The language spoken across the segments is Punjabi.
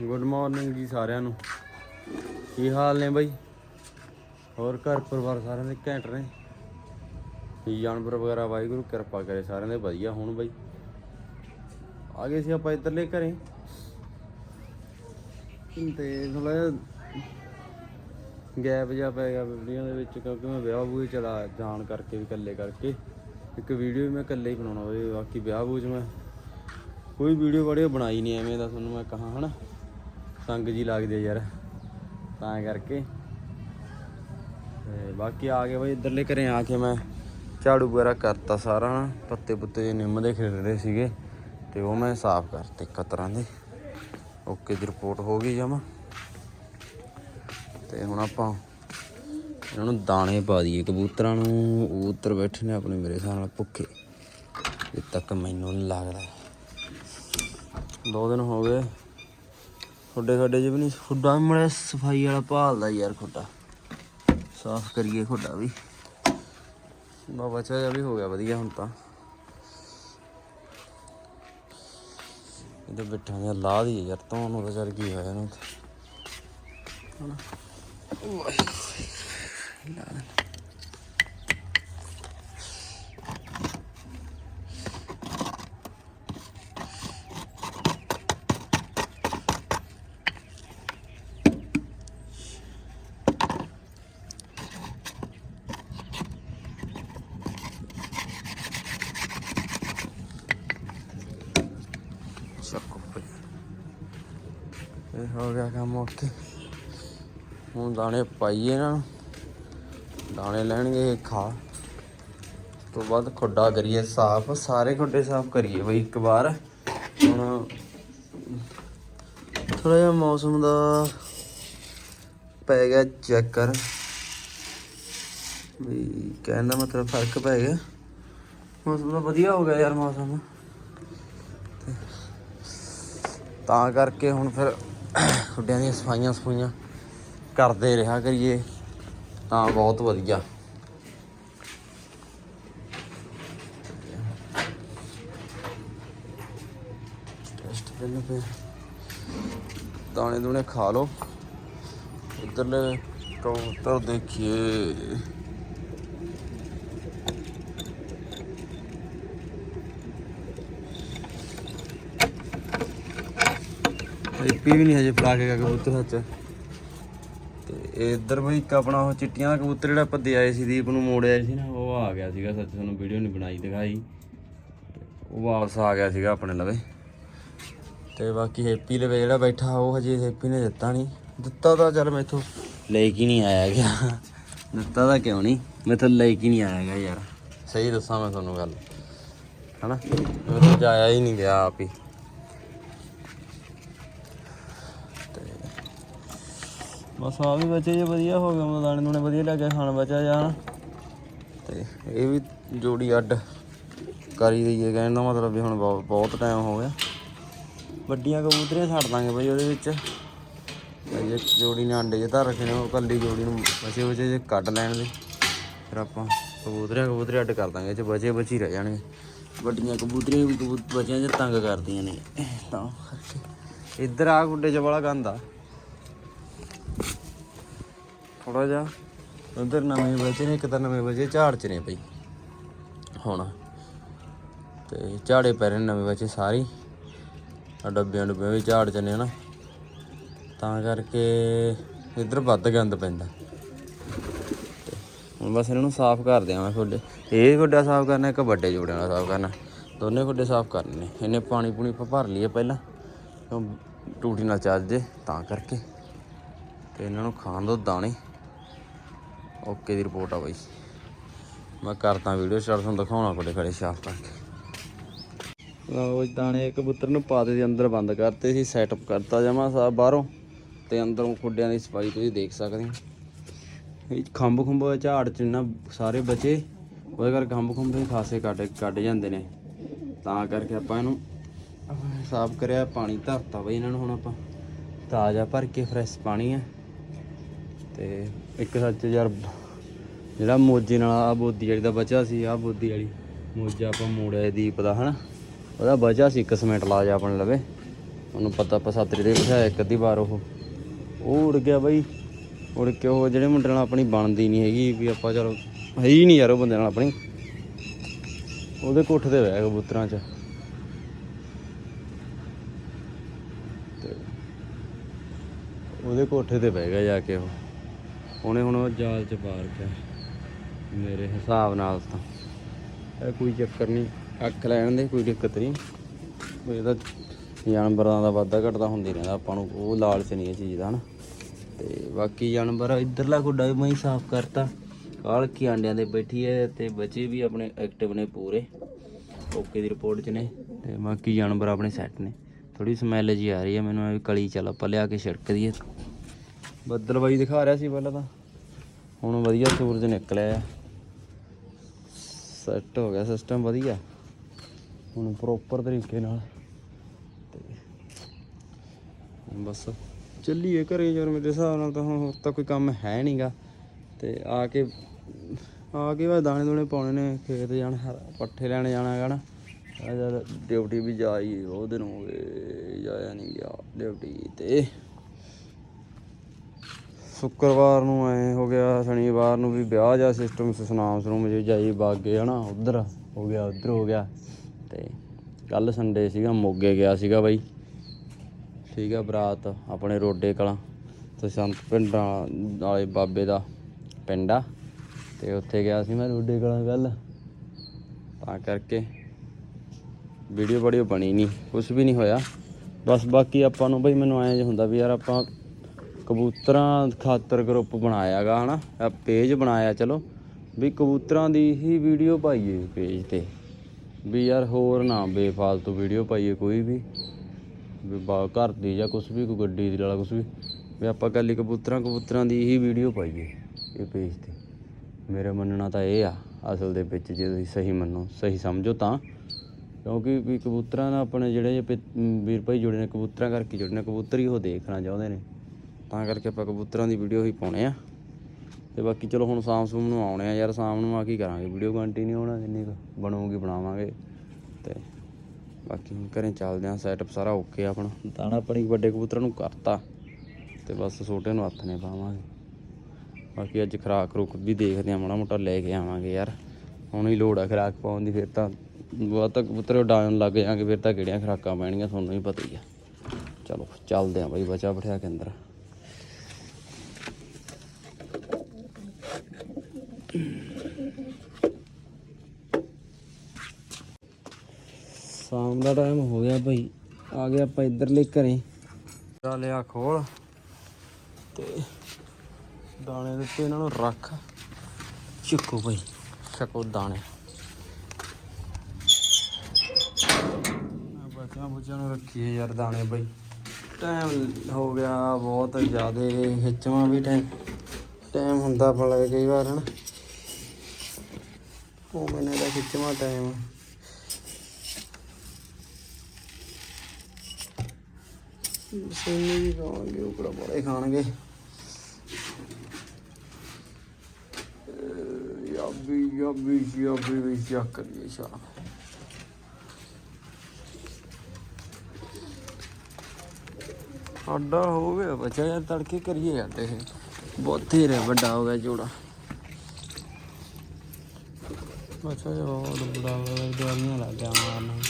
ਗੁੱਡ ਮਾਰਨਿੰਗ ਜੀ ਸਾਰਿਆਂ ਨੂੰ। ਕੀ ਹਾਲ ਨੇ ਬਾਈ? ਹੋਰ ਘਰ ਪਰਿਵਾਰ ਸਾਰਿਆਂ ਦੇ ਘੈਂਟ ਨੇ? ਜਾਨਵਰ ਵਗੈਰਾ ਵਾਹਿਗੁਰੂ ਕਿਰਪਾ ਕਰੇ ਸਾਰਿਆਂ ਦੇ, ਵਧੀਆ ਹੋਣ ਬਾਈ। ਆ ਗਏ ਸੀ ਆਪਾਂ ਇੱਧਰਲੇ ਘਰੇ। ਤੇ ਥੋੜਾ ਜਿਹਾ ਗੈਪ ਜਿਹਾ ਪੈ ਗਿਆ ਵੀਡੀਓ ਦੇ ਵਿੱਚ, ਕਿਉਂਕਿ ਮੈਂ ਵਿਆਹ ਬੂਏ ਚਲਾ ਜਾਣ ਕਰਕੇ ਵੀ ਇਕੱਲੇ ਕਰਕੇ। ਇੱਕ ਵੀਡੀਓ ਵੀ ਮੈਂ ਇਕੱਲੇ ਹੀ ਬਣਾਉਣਾ ਹੋਵੇ ਬਾਕੀ ਵਿਆਹ ਬੂਏ 'ਚ ਮੈਂ ਕੋਈ ਵੀਡੀਓ ਵੀਡੀਓ ਬਣਾਈ ਨਹੀਂ ਐਵੇਂ ਦਾ ਤੁਹਾਨੂੰ ਮੈਂ ਕਹਾ, ਹਨਾ? ਸੰਗ ਜੀ ਲੱਗਦੀ ਆ ਯਾਰ, ਤਾਂ ਕਰਕੇ। ਤੇ ਬਾਕੀ ਆ ਗਏ ਬਈ, ਇੱਧਰਲੇ ਘਰੇ ਆ ਕੇ ਮੈਂ ਝਾੜੂ ਵਗੈਰਾ ਕਰਤਾ ਸਾਰਾ ਨਾ ਪੱਤੇ ਪੁੱਤੇ ਜਿਹੇ ਨਿੰਮ ਦੇ ਖਿਲ ਰਹੇ ਸੀਗੇ, ਤੇ ਉਹ ਮੈਂ ਸਾਫ਼ ਕਰਤੇ ਕਤਰਾਂ ਦੇ। ਓਕੇ ਦੀ ਰਿਪੋਰਟ ਹੋ ਗਈ ਜਮਾ। ਤੇ ਹੁਣ ਆਪਾਂ ਇਹਨਾਂ ਨੂੰ ਦਾਣੇ ਪਾ ਦਈਏ ਕਬੂਤਰਾਂ ਨੂੰ, ਕਬੂਤਰ ਬੈਠੇ ਨੇ ਆਪਣੇ ਮੇਰੇ ਸਾਹ ਨਾਲ ਭੁੱਖੇ, ਇਹ ਤੱਕ ਮੈਨੂੰ ਨੀ ਲੱਗਦਾ। ਦੋ ਦਿਨ ਹੋ ਗਏ। ਖੁੱਡੇ ਖੱਡੇ ਚ ਵੀ ਨਹੀਂ, ਖੁੱਡਾ ਮੜਾ ਸਫ਼ਾਈ ਵਾਲਾ ਭਾਲਦਾ ਯਾਰ ਖੁੱਡਾ ਸਾਫ਼ ਕਰੀਏ ਖੁੱਡਾ ਵੀ ਬਾ ਬਚਾ ਜਾ ਵੀ ਹੋ ਗਿਆ ਵਧੀਆ ਹੁਣ ਤਾਂ ਇਹਦੇ ਬਿੱਠਾਂ ਦੀਆਂ ਲਾ ਦੀ ਯਾਰ ਤੋਂ ਉਹਨੂੰ ਤਾਂ ਚੱਲ ਕੀ ਹੋਇਆ ਇਹਨੂੰ ਤਾਂ। ਲਾ ਦੇ। ਚੱਕੋ ਪਈ ਇਹ ਹੋ ਗਿਆ ਕੰਮ ਓਕੇ ਹੁਣ ਦਾਣੇ ਪਾਈਏ ਇਹਨਾਂ ਨੂੰ, ਦਾਣੇ ਲੈਣਗੇ ਖਾ। ਉਸ ਤੋਂ ਬਾਅਦ ਖੁੱਡਾ ਕਰੀਏ ਸਾਫ਼, ਸਾਰੇ ਖੁੱਡੇ ਸਾਫ਼ ਕਰੀਏ ਬਈ ਇੱਕ ਵਾਰ। ਹੁਣ ਥੋੜਾ ਜਿਹਾ ਮੌਸਮ ਦਾ ਪੈ ਗਿਆ ਚੱਕਰ ਵੀ ਕਹਿਣ ਦਾ ਮਤਲਬ ਫ਼ਰਕ ਪੈ ਗਿਆ। ਮੌਸਮ ਦਾ ਵਧੀਆ ਹੋ ਗਿਆ ਯਾਰ ਮੌਸਮ। ਤਾਂ ਕਰਕੇ ਹੁਣ ਫਿਰ ਖੁੱਡਿਆਂ ਦੀਆਂ ਸਫਾਈਆਂ ਸਫਾਈਆਂ ਕਰਦੇ ਰਿਹਾ ਕਰੀਏ ਤਾਂ ਬਹੁਤ ਵਧੀਆ। ਟੈਸਟ ਪਹਿਲਾਂ ਫਿਰ ਦਾਣੇ ਦੂਣੇ ਖਾ ਲਓ। ਇੱਧਰਲੇ ਕਬੂਤਰ ਦੇਖੀਏ। ਏਪੀ ਵੀ ਨਹੀਂ ਹਜੇ ਫਲਾ ਕੇ ਗਿਆ ਕਬੂਤਰ ਸੱਚ। ਤੇ ਇੱਧਰ ਬਈ ਇੱਕ ਆਪਣਾ ਉਹ ਚਿੱਟੀਆਂ ਦਾ ਕਬੂਤਰ ਜਿਹੜਾ ਆਪਾਂ ਦੇ ਆਏ ਸੀ, ਦੀਪ ਨੂੰ ਮੋੜਿਆ ਸੀ ਨਾ, ਉਹ ਆ ਗਿਆ ਸੀਗਾ ਸੱਚ, ਤੁਹਾਨੂੰ ਵੀਡੀਓ ਨਹੀਂ ਬਣਾਈ ਦਿਖਾਈ। ਉਹ ਵਾਪਸ ਆ ਗਿਆ ਸੀਗਾ ਆਪਣੇ ਲਵੇ। ਤੇ ਬਾਕੀ ਹੈਪੀ ਲਵੇ ਜਿਹੜਾ ਬੈਠਾ, ਉਹ ਹਜੇ ਹੈਪੀ ਨੇ ਦਿੱਤਾ ਨਹੀਂ। ਦਿੱਤਾ ਤਾਂ ਚੱਲ ਮੈਥੋਂ ਲੈ ਕੇ ਨਹੀਂ ਆਇਆ ਗਿਆ। ਦਿੱਤਾ ਤਾਂ ਕਿਉਂ ਨਹੀਂ? ਮੈਥੋਂ ਲੈ ਕੇ ਨਹੀਂ ਆਇਆ ਗਿਆ ਯਾਰ। ਸਹੀ ਦੱਸਾਂ ਮੈਂ ਤੁਹਾਨੂੰ ਗੱਲ। ਹਨਾ? ਮੈਥੋਂ ਜਾਇਆ ਹੀ ਨਹੀਂ ਗਿਆ ਆਪ ਹੀ। ਬਸ ਆ ਵੀ ਬਚੇ ਜੇ ਵਧੀਆ ਹੋ ਗਿਆ ਮੈਂ ਦਾਣੇ ਦੂਣੇ ਵਧੀਆ ਲੱਗੇ ਖਾਣ ਬਚਾ ਜਾਣ ਤੇ ਇਹ ਵੀ ਜੋੜੀ ਅੱਡ ਕਰੀ ਦਈਏ ਕਹਿਣ ਦਾ ਮਤਲਬ ਵੀ ਹੁਣ ਬਹੁਤ ਬਹੁਤ ਟਾਈਮ ਹੋ ਗਿਆ। ਵੱਡੀਆਂ ਕਬੂਤਰੀਆਂ ਛੱਡ ਦਾਂਗੇ ਬਈ ਉਹਦੇ ਵਿੱਚ। ਜੇ ਜੋੜੀ ਨੇ ਅੰਡੇ ਜੇ ਧਰ ਰੱਖੇ ਨੇ, ਉਹ ਕੱਲੀ ਜੋੜੀ ਨੂੰ ਬਚੇ ਬਚੇ ਜੇ ਕੱਢ ਲੈਣ ਦੇ। ਫਿਰ ਆਪਾਂ ਕਬੂਤਰੀਆਂ ਕਬੂਤਰੀ ਅੱਡ ਕਰ ਦਾਂਗੇ, ਇਹ ਚ ਬਚੇ ਬਚੀ ਰਹਿ ਜਾਣਗੇ। ਵੱਡੀਆਂ ਕਬੂਤਰੀਆਂ ਵੀ ਕਬੂਤ ਬੱਚਿਆਂ 'ਚ ਤੰਗ ਕਰਦੀਆਂ ਨੇ। ਤਾਂ ਇੱਧਰ ਆ ਗੁੱਡੇ 'ਚ ਵਾਲਾ ਗੰਦਾ ਥੋੜਾ ਜਿਹਾ। ਉਧਰ ਨਵੇਂ ਬਚੇ ਨੇ, ਇੱਕ ਤਾਂ ਨਵੇਂ ਬਚੇ ਝਾੜ ਚ ਨੇ ਬਈ। ਹੁਣ। ਤੇ ਝਾੜੇ ਪੈ ਰਹੇ ਨੇ ਨਵੇਂ ਬਚੇ ਸਾਰੇ ਆ ਡੱਬਿਆਂ ਡੁੱਬਿਆਂ ਵੀ ਝਾੜ ਚ ਨੇ ਨਾ ਤਾਂ ਕਰਕੇ ਇੱਧਰ ਵੱਧ ਗੰਦ ਪੈਂਦਾ। ਤੇ ਹੁਣ ਬਸ ਇਹਨਾਂ ਨੂੰ ਸਾਫ਼ ਕਰ ਦਿਆਂ ਮੈਂ ਤੁਹਾਡੇ। ਇਹ ਗੁੱਡਾ ਸਾਫ਼ ਕਰਨਾ, ਇੱਕ ਵੱਡੇ ਜੋੜਿਆਂ ਦਾ ਸਾਫ਼ ਕਰਨਾ। ਦੋਨੇ ਗੁੱਡੇ ਸਾਫ਼ ਕਰਨੇ ਨੇ। ਇਹਨੇ ਪਾਣੀ ਪੂਣੀ ਆਪਾਂ ਭਰ ਲਈਏ ਪਹਿਲਾਂ। ਟੂਟੀ ਨਾਲ ਚੱਲ ਜੇ, ਤਾਂ ਕਰਕੇ। ਤੇ ਇਹਨਾਂ ਨੂੰ ਖਾਣ ਦੋ ਦਾਣੇ। ਓਕੇ ਦੀ ਰਿਪੋਰਟ ਆ ਬਾਈ। ਮੈਂ ਕਰਤਾ ਵੀਡੀਓ ਸਟਾਰਟ ਤੁਹਾਨੂੰ ਦਿਖਾਉਣਾ ਤੁਹਾਡੇ ਖੜੇ ਸਾਫ਼ ਕਰਕੇ ਲਓ ਜੀ, ਦਾਣੇ ਕਬੂਤਰ ਨੂੰ ਪਾਦੇ ਦੇ ਅੰਦਰ ਬੰਦ ਕਰਤੇ ਸੀ ਸੈਟਅਪ ਕਰਤਾ ਜਮਾ ਸਾ ਬਾਹਰੋਂ। ਤੇ ਅੰਦਰੋਂ ਖੁੱਡਿਆਂ ਦੀ ਸਫ਼ਾਈ ਤੁਸੀਂ ਦੇਖ ਸਕਦੇ ਹੋ। ਇਹ ਖੰਭ ਖੁੰਭ ਝਾੜ ਚ ਨਾ ਸਾਰੇ ਬਚੇ, ਉਹਦੇ ਕਰਕੇ ਖੰਭ ਖੁੰਭ ਵੀ ਖਾਸੇ ਕੱਢ ਕੱਢ ਜਾਂਦੇ ਨੇ। ਤਾਂ ਕਰਕੇ ਆਪਾਂ ਇਹਨੂੰ ਸਾਫ਼ ਕਰਿਆ, ਪਾਣੀ ਧਰਤਾ ਬਈ ਇਹਨਾਂ ਨੂੰ ਹੁਣ ਆਪਾਂ। ਤਾਜ਼ਾ ਭਰ ਕੇ ਫਰੈਸ਼ ਪਾਣੀ ਆ। ਤੇ ਇੱਕ ਸੱਚ ਯਾਰ, ਜਿਹੜਾ ਮੋਜੇ ਨਾਲ ਆ ਬੋਦੀ ਵਾਲੀ ਦਾ ਬਚਾ ਸੀ ਆ ਬੋਦੀ ਵਾਲੀ। ਮੋਜਾ ਆਪਾਂ ਮੋੜਿਆ ਦੀਪ ਦਾ, ਹਨਾ? ਉਹਦਾ ਬਚਾ ਸੀ ਇੱਕ ਸਮਿੰਟ ਲਾ ਜਾ ਆਪਣੇ ਲਵੇ। ਉਹਨੂੰ ਪਤਾ ਪਸਾਤਰੀ ਦੇ ਬਿਠਾਇਆ ਇੱਕ ਅੱਧੀ ਵਾਰ ਉਹ। ਉਹ ਉੜ ਗਿਆ ਬਾਈ। ਉੜ ਕੇ ਉਹ ਜਿਹੜੇ ਮੁੰਡੇ ਨਾਲ ਆਪਣੀ ਬਣਦੀ ਨਹੀਂ ਹੈਗੀ, ਵੀ ਆਪਾਂ ਚਲੋ ਹੈ ਹੀ ਨਹੀਂ ਯਾਰ ਉਹ ਬੰਦੇ ਨਾਲ ਆਪਣੀ। ਉਹਦੇ ਕੋਠ ਤੇ ਬਹਿ ਕਬੂਤਰਾਂ 'ਚ। ਉਹਦੇ ਕੋਠੇ ਤੇ ਬਹਿ ਗਿਆ ਜਾ ਕੇ ਉਹ। ਉਹਨੇ ਹੁਣ ਉਹ ਜਾਲ 'ਚ ਪਾ ਰੱਖਿਆ। ਮੇਰੇ ਹਿਸਾਬ ਨਾਲ ਤਾਂ। ਇਹ ਕੋਈ ਚੱਕਰ ਨਹੀਂ ਅੱਖ ਲੈਣ ਦੇ, ਕੋਈ ਦਿੱਕਤ ਨਹੀਂ। ਵੀ ਇਹਦਾ ਜਾਨਵਰਾਂ ਦਾ ਵਾਧਾ ਘਟਦਾ ਹੁੰਦੀ ਰਹਿੰਦਾ, ਆਪਾਂ ਨੂੰ ਉਹ ਲਾਲਚ ਨਹੀਂ ਇਹ ਚੀਜ਼ ਦਾ, ਹਨਾ। ਤੇ ਬਾਕੀ ਜਾਨਵਰ ਇਧਰਲਾ ਗੁੱਡਾ ਵੀ ਮੈਂ ਹੀ ਸਾਫ਼ ਕਰਤਾ। ਕਾਲਕੀ ਆਂਡਿਆਂ ਦੇ ਬੈਠੀ ਹੈ ਤੇ ਬੱਚੇ ਵੀ ਆਪਣੇ ਐਕਟਿਵ ਨੇ ਪੂਰੇ, ਓਕੇ ਦੀ ਰਿਪੋਰਟ 'ਚ ਨੇ। ਤੇ ਬਾਕੀ ਜਾਨਵਰ ਆਪਣੇ ਸੈੱਟ ਨੇ। ਥੋੜੀ ਸਮੈਲ ਜੀ ਆ ਰਹੀ ਹੈ ਮੈਨੂੰ ਐ ਕਲੀ ਚੱਲ ਆਪਾਂ ਲਿਆ ਕੇ ਛਿੜਕ ਦਈਏ। ਬੱਦਲ ਬਾਈ ਦਿਖਾ ਰਿਹਾ ਸੀ ਪਹਿਲਾਂ ਤਾਂ। ਹੁਣ ਵਧੀਆ ਸੂਰਜ ਨਿਕਲਿਆ ਸੈੱਟ ਹੋ ਗਿਆ ਸਿਸਟਮ ਵਧੀਆ। ਹੁਣ ਪ੍ਰੋਪਰ ਤਰੀਕੇ ਨਾਲ। ਤੇ ਬਸ ਚੱਲੀਏ ਘਰੇ ਯਾਰ ਮੇਰੇ ਹਿਸਾਬ ਨਾਲ ਤਾਂ ਹੁਣ ਹੋਰ ਤਾਂ ਕੋਈ ਕੰਮ ਹੈ ਨਹੀਂਗਾ ਤੇ ਆ ਕੇ ਆ ਕੇ ਬਸ ਦਾਣੇ ਦੂਣੇ ਪਾਉਣੇ ਨੇ, ਖੇਤ ਜਾਣਾ, ਪੱਠੇ ਲੈਣ ਜਾਣਾ ਹੈਗਾ ਨਾ। ਆ ਯਾਰ ਡਿਊਟੀ ਵੀ ਜਾਈ ਉਹ ਦਿਨ ਹੋ ਗਏ, ਜਾਇਆ ਨਹੀਂ ਗਿਆ, ਡਿਊਟੀ ਤੇ। ਸ਼ੁੱਕਰਵਾਰ ਨੂੰ ਐ ਹੋ ਗਿਆ, ਸ਼ਨੀਵਾਰ ਨੂੰ ਵੀ ਵਿਆਹ ਜਾ ਸਿਸਟਮ ਸੁਨਾਮ ਸਰੂਮ ਜੇ ਜਾਈ ਬਾਗੇ, ਹਨਾ, ਉਧਰ ਹੋ ਗਿਆ, ਉਧਰ ਹੋ ਗਿਆ, ਤੇ ਕੱਲ ਸੰਡੇ ਸੀਗਾ, ਮੋਗੇ ਗਿਆ ਸੀਗਾ ਬਾਈ। ਠੀਕ ਆ, ਬਰਾਤ ਆਪਣੇ ਰੋਡੇ ਕਲਾਂ, ਤੇ ਸੰਤ ਪਿੰਡਾਂ ਵਾਲੇ ਬਾਬੇ ਦਾ ਪਿੰਡ ਆ, ਤੇ ਉੱਥੇ ਗਿਆ ਸੀ ਮੈਂ ਰੋਡੇ ਕਲਾਂ ਕੱਲ ਤਾਂ ਕਰਕੇ ਵੀਡੀਓ ਬੜੀ ਬਣੀ ਨਹੀਂ ਕੁਝ ਵੀ ਨਹੀਂ ਹੋਇਆ। ਬਸ ਬਾਕੀ ਆਪਾਂ ਨੂੰ ਬਈ ਮੈਨੂੰ ਐਂ ਜਿਹਾ ਹੁੰਦਾ ਵੀ ਯਾਰ ਆਪਾਂ ਕਬੂਤਰਾਂ ਖਾਤਰ ਗਰੁੱਪ ਬਣਾਇਆਗਾ, ਹਨਾ? ਆ ਪੇਜ ਬਣਾਇਆ, ਚਲੋ। ਵੀ ਕਬੂਤਰਾਂ ਦੀ ਹੀ ਵੀਡੀਓ ਪਾਈਏ ਪੇਜ ਤੇ। ਵੀ ਯਾਰ ਹੋਰ ਨਾ ਬੇਫਾਲਤੂ ਵੀਡੀਓ ਪਾਈਏ ਕੋਈ ਵੀ। ਵੀ ਬਾ, ਘਰ ਦੀ ਜਾਂ ਕੁਝ ਵੀ, ਕੋਈ ਗੱਡੀ ਦੀ, ਵਾਲਾ ਕੁਝ ਵੀ। ਵੀ ਆਪਾਂ ਕੱਲੀ ਕਬੂਤਰਾਂ ਕਬੂਤਰਾਂ ਦੀ ਹੀ ਵੀਡੀਓ ਪਾਈਏ ਇਹ ਪੇਜ ਤੇ। ਮੇਰਾ ਮੰਨਣਾ ਤਾਂ ਇਹ ਆ, ਅਸਲ ਦੇ ਵਿੱਚ ਜੇ ਤੁਸੀਂ ਸਹੀ ਮੰਨੋ, ਸਹੀ ਸਮਝੋ ਤਾਂ। ਕਿਉਂਕਿ ਵੀ ਕਬੂਤਰਾਂ ਨਾਲ ਆਪਣੇ ਜਿਹੜੇ ਜੇ ਪਿ- ਵੀਰ ਭਾਈ ਜੁੜੇ ਨੇ, ਕਬੂਤਰਾਂ ਕਰਕੇ ਜੁੜੇ ਨੇ, ਕਬੂਤਰ ਹੀ ਉਹ ਦੇਖਣਾ ਚਾਹੁੰਦੇ ਨੇ। ਤਾਂ ਕਰਕੇ ਆਪਾਂ ਕਬੂਤਰਾਂ ਦੀ ਵੀਡੀਓ ਹੀ ਪਾਉਣੇ ਆ। ਤੇ ਬਾਕੀ ਚਲੋ ਹੁਣ ਸ਼ਾਮ ਸੂਮ ਨੂੰ ਆਉਣੇ ਆ ਯਾਰ, ਸ਼ਾਮ ਨੂੰ ਆ ਕੀ ਕਰਾਂਗੇ? ਵੀਡੀਓ ਕੰਟੀਨਿਊ ਹੋਣਾ, ਜਿੰਨੀ ਕੁ ਬਣੂਗੀ ਬਣਾਵਾਂਗੇ। ਤੇ ਬਾਕੀ ਹੁਣ ਘਰੇ ਚੱਲਦੇ ਆ ਸੈਟਅਪ ਸਾਰਾ ਓਕੇ ਆਪਣਾ। ਦਾਣਾ ਆਪਣੀ ਵੱਡੇ ਕਬੂਤਰਾਂ ਨੂੰ ਕਰਤਾ। ਤੇ ਬਸ ਛੋਟੇ ਨੂੰ ਹੱਥ ਨੇ ਪਾਵਾਂਗੇ। ਬਾਕੀ ਅੱਜ ਖਰਾਕ ਰੁਕ ਵੀ ਦੇਖਦੇ ਆ, ਮਾੜਾ ਮੋਟਾ ਲੈ ਕੇ ਆਵਾਂਗੇ ਯਾਰ। ਹੁਣ ਹੀ ਲੋੜ ਆ ਖਰਾਕ ਪਾਉਣ ਦੀ, ਫਿਰ ਤਾਂ ਬਹੁਤ ਤੱਕ ਕਬੂਤਰ ਡਾਉਣ ਲੱਗ ਜਾਾਂਗੇ ਫਿਰ ਤਾਂ ਕਿਹੜੀਆਂ ਖਰਾਕਾਂ ਪੈਣਗੀਆਂ, ਤੁਹਾਨੂੰ ਹੀ ਪਤਾ ਹੀ ਆ। ਚਲੋ, ਚੱਲਦੇ ਆ ਬਾਈ, ਬਚਾ ਬਿਠਾ ਕੇ ਅੰਦਰ। ਸ਼ਾਮ ਦਾ ਟਾਈਮ ਹੋ ਗਿਆ ਭਾਈ ਆ ਗਏ ਆਪਾਂ ਇੱਧਰਲੇ ਘਰੇ। ਲਿਆ ਖੋਲ। ਤੇ ਦਾਣੇ ਦਿੱਤੇ ਇਹਨਾਂ ਨੂੰ ਰੱਖ। ਚੁੱਕੋ ਭਾਈ ਚੱਕੋ ਦਾਣੇ। ਮੈਂ ਬੱਚਿਆਂ ਬੁੱਚਿਆਂ ਨੂੰ ਰੱਖੀਏ ਯਾਰ ਦਾਣੇ ਭਾਈ ਟਾਈਮ ਹੋ ਗਿਆ ਬਹੁਤ ਜ਼ਿਆਦਾ। ਖਿੱਚਵਾਂ ਵੀ ਟਾਈਮ ਟਾਈਮ ਹੁੰਦਾ ਭਲਾ ਕਈ ਵਾਰ, ਹਨ। ਉਹ ਮੈਨੇ ਦਾ ਖਿੱਚਵਾਂ ਟਾਈਮ ਸੋਨੇ ਵੀ ਖਾਣਗੇ ਉਕੜਾ ਬੜੇ ਖਾਣਗੇ। ਯਾਬੀ ਯਾਬੀ ਯਾਬੀ ਵੀ ਚੱਕ ਕਰੀਏ ਸ਼ਾ ਸਾਡਾ ਹੋ ਗਿਆ ਬੱਚਾ ਯਾਰ ਤੜਕੇ ਕਰੀਏ ਜਾਂਦੇ ਤੇ ਬਹੁਤ ਹੀ ਵੱਡਾ ਹੋ ਗਿਆ ਜੋੜਾ। ਬੱਚਾ ਜਿਹਾ ਬਹੁਤ ਬੜਾ ਦਵਾਈਆਂ ਲੱਗ ਗਿਆ ਮਾਰਨ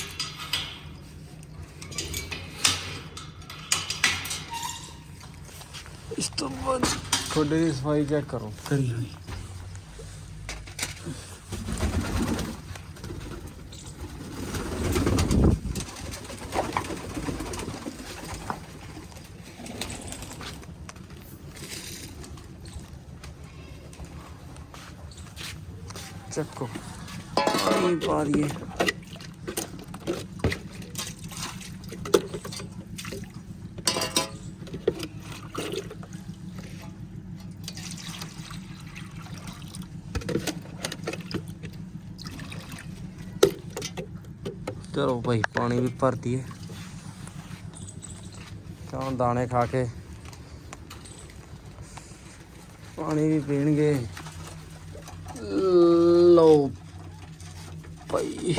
ਇਸ ਤੋਂ ਬਾਅਦ ਖੋਡੇ ਦੀ ਸਫ਼ਾਈ ਚੈੱਕ ਕਰੋ। ਕਰੀ ਹੋਈ। ਚੱਕੋ ਪਾਣੀ ਪਾ ਦਈਏ ਚਲੋ ਭਾਈ ਪਾਣੀ ਵੀ ਭਰ ਦਈਏ ਤਾਂ ਹੁਣ ਦਾਣੇ ਖਾ ਕੇ ਪਾਣੀ ਵੀ ਪੀਣਗੇ ਲਓ ਭਾਈ।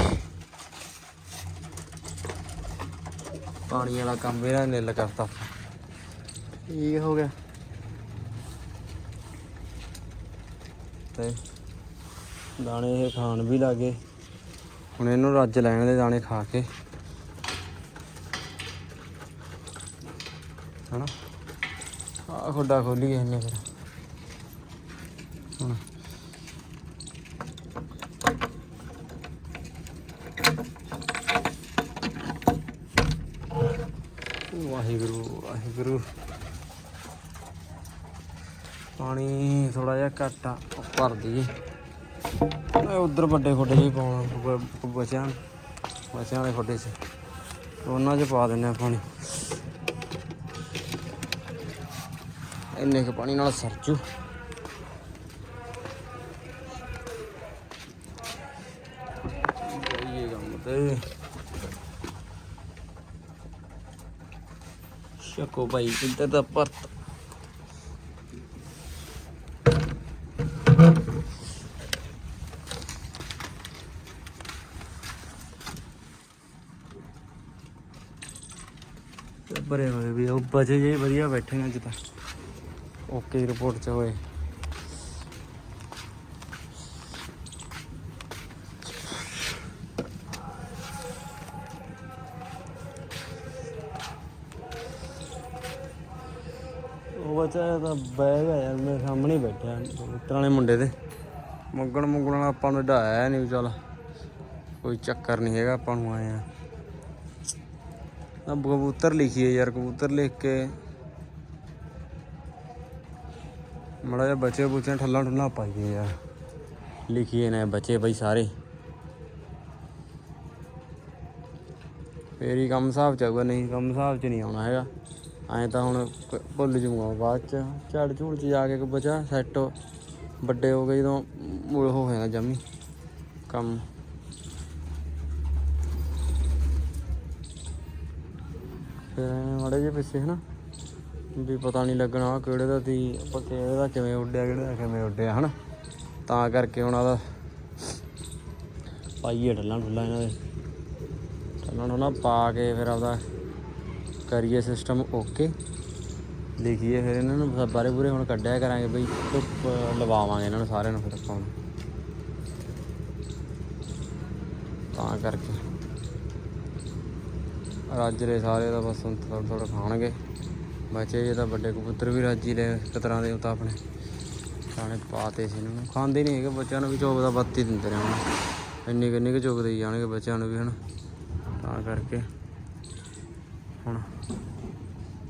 ਪਾਣੀ ਵਾਲਾ ਕੰਮ ਇਹਦਾ ਨਿਲ ਕਰਤਾ। ਠੀਕ ਹੋ ਗਿਆ। ਤੇ ਦਾਣੇ ਇਹ ਖਾਣ ਵੀ ਲੱਗੇ। ਹੁਣ ਇਹਨੂੰ ਰੱਜ ਲੈਣ ਦੇ ਦਾਣੇ ਖਾ ਕੇ। ਹਨਾ? ਆ ਖੁੱਡਾ ਖੋਲੀ ਇਹਨੇ ਫਿਰ। ਹੁਣ ਵਾਹਿਗੁਰੂ ਵਾਹਿਗੁਰੂ ਪਾਣੀ ਥੋੜਾ ਜਿਹਾ ਘੱਟ ਆ ਉਹ ਭਰ ਦਈਏ। ਉਧਰ ਵੱਡੇ ਖੋਡੇ ਜਿਹੇ ਪਾਉਣਾ ਬਚਿਆਂ ਬਚਿਆਂ ਵਾਲੇ ਖੋਡੇ 'ਚ। ਉਹਨਾਂ 'ਚ ਪਾ ਦਿੰਦੇ ਆ ਪਾਣੀ। ਇੰਨੇ ਕੁ ਪਾਣੀ ਨਾਲ ਸਰਜੂ ਜਾਈਏ ਕੰਮ ਤੇ? ਚੱਕੋ ਭਾਈ ਕਿੱਧਰ ਦਾ ਪਰਤ ਬਰੇ ਹੋਏ ਵੀ, ਉਹ ਬਚੇ ਜੇ ਵਧੀਆ ਬੈਠੇ ਨੇ ਅੱਜ ਤਾਂ। ਓਕੇ ਰਿਪੋਰਟ ਚ ਹੋਏ। ਉਹ ਬੱਚਾ ਤਾਂ ਬਹਿ ਗਿਆ ਯਾਰ, ਮੇਰੇ ਸਾਹਮਣੇ ਹੀ ਬੈਠਾ ਪੁੱਤਰਾਂ ਮੁੰਡੇ ਦੇ। ਮੰਗਣ ਮੰਗਣ ਵਾਲਾ ਆਪਾਂ ਨੂੰ ਢਾਇਆ ਨਹੀਂ ਚੱਲ। ਕੋਈ ਚੱਕਰ ਨਹੀਂ ਹੈਗਾ, ਆਪਾਂ ਨੂੰ ਆਏ ਆ। ਆ ਕਬੂਤਰ ਲਿਖੀਏ ਯਾਰ, ਕਬੂਤਰ ਲਿਖ ਕੇ। ਮੜਾ ਜਿਹਾ ਬੱਚੇ ਬੁੱਚੇ ਠੱਲਾਂ ਠੁੱਲਾਂ ਪਾਈਏ ਯਾਰ। ਲਿਖੀਏ ਨੇ ਬੱਚੇ ਬਈ ਸਾਰੇ। ਫੇਰ ਹੀ ਕੰਮ ਹਿਸਾਬ ਚ ਆਊਗਾ, ਨਹੀਂ ਕੰਮ ਹਿਸਾਬ ਚ ਨਹੀਂ ਆਉਣਾ ਹੈਗਾ। ਐਂ ਤਾਂ ਹੁਣ ਭੁੱਲ ਜੂਗਾ ਬਾਅਦ ਚ। ਝੜ ਝੂੜ ਚ ਜਾ ਕੇ ਬਚਾ ਸੈੱਟ ਵੱਡੇ ਹੋ ਗਏ ਜਦੋਂ ਮੁੜ ਹੋ ਜਾਣਾ ਜੰਮੀ। ਕੰਮ। ਫਿਰ ਮੜੇ ਜੇ ਪਿੱਛੇ, ਹਨਾ? ਵੀ ਪਤਾ ਨਹੀਂ ਲੱਗਣਾ ਕਿਹੜੇ ਦਾ ਤੀ ਆਪਾਂ ਕਿਹੜੇ ਦਾ, ਕਿਵੇਂ ਉੱਡਿਆ, ਕਿਹੜੇ ਦਾ, ਕਿਵੇਂ ਉੱਡਿਆ, ਹਨਾ? ਤਾਂ ਕਰਕੇ ਹੁਣ ਆਦਾ ਪਾਈਏ ਢੱਲਾਂ ਢੁੱਲਾਂ ਇਹਨਾਂ ਦੇ। ਢੱਲਾਂ ਢੁੱਲਾਂ ਪਾ ਕੇ ਫਿਰ ਆਪਦਾ ਕਰੀਏ ਸਿਸਟਮ ਓਕੇ ਲਿਖੀਏ ਫਿਰ ਇਹਨਾਂ ਨੂੰ ਬਾਰੇ ਬੁਰੇ ਹੁਣ ਕੱਢਿਆ ਕਰਾਂਗੇ ਬਈ ਧੁੱਪ ਲਵਾਵਾਂਗੇ ਇਹਨਾਂ ਨੂੰ ਸਾਰਿਆਂ ਨੂੰ ਫਿਰ ਆਪਾਂ ਤਾਂ ਕਰਕੇ। ਰਾਜਰੇ ਸਾਰੇ ਤਾਂ ਬਸ ਹੁਣ ਥੋੜਾ ਥੋੜਾ ਖਾਣਗੇ। ਬੱਚੇ ਜੇ ਤਾਂ ਵੱਡੇ ਕਬੂਤਰ ਵੀ ਰਾਜੀ ਲੈ ਇੱਕ ਤਰ੍ਹਾਂ ਦੇ ਉਹ ਤਾਂ ਆਪਣੇ। ਖਾਣੇ ਪਾਤੇ ਸੀ ਇਹਨਾਂ ਨੂੰ। ਖਾਂਦੇ ਨਹੀਂ ਹੈਗੇ, ਬੱਚਿਆਂ ਨੂੰ ਵੀ ਚੋਗ ਦਾ ਬੱਤੀ ਦਿੰਦੇ ਨੇ ਹੁਣ। ਇੰਨੀ ਕਿੰਨੀ ਕੁ ਚੋਗ ਦੇਈ ਜਾਣਗੇ ਬੱਚਿਆਂ ਨੂੰ ਵੀ ਹਨ ਤਾਂ ਕਰਕੇ। ਹੁਣ।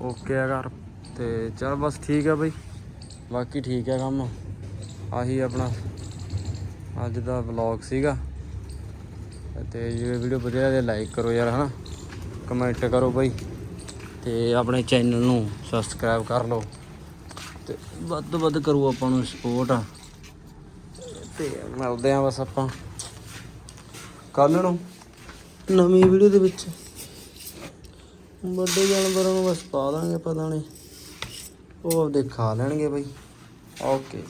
ਓਕੇ ਆ ਘਰ। ਤੇ ਚਲ ਬਸ ਠੀਕ ਆ ਬਈ। ਬਾਕੀ ਠੀਕ ਆ ਕੰਮ। ਆਹੀ ਆਪਣਾ ਅੱਜ ਦਾ ਵਲੌਗ ਸੀਗਾ। ਤੇ ਜੇ ਵੀਡੀਓ ਵਧੀਆ ਲੱਗੇ ਲਾਈਕ ਕਰੋ ਯਾਰ, ਹਨਾ? ਕਮੈਂਟ ਕਰੋ ਬਈ। ਤੇ ਆਪਣੇ ਚੈਨਲ ਨੂੰ ਸਬਸਕ੍ਰਾਈਬ ਕਰ ਲਓ। ਤੇ ਵੱਧ ਤੋਂ ਵੱਧ ਕਰੋ ਆਪਾਂ ਨੂੰ ਸਪੋਰਟ ਤੇ ਮਿਲਦੇ ਆ ਬਸ ਆਪਾਂ। ਕੱਲ ਨੂੰ ਨਵੀਂ ਵੀਡੀਓ ਦੇ ਵਿੱਚ। ਵੱਡੇ ਜਾਨਵਰਾਂ ਨੂੰ ਬਸ ਪਾ ਦਾਂਗੇ ਪਤਾ ਨਹੀਂ। ਉਹ ਆਪਦੇ ਖਾ ਲੈਣਗੇ ਬਈ। ਓਕੇ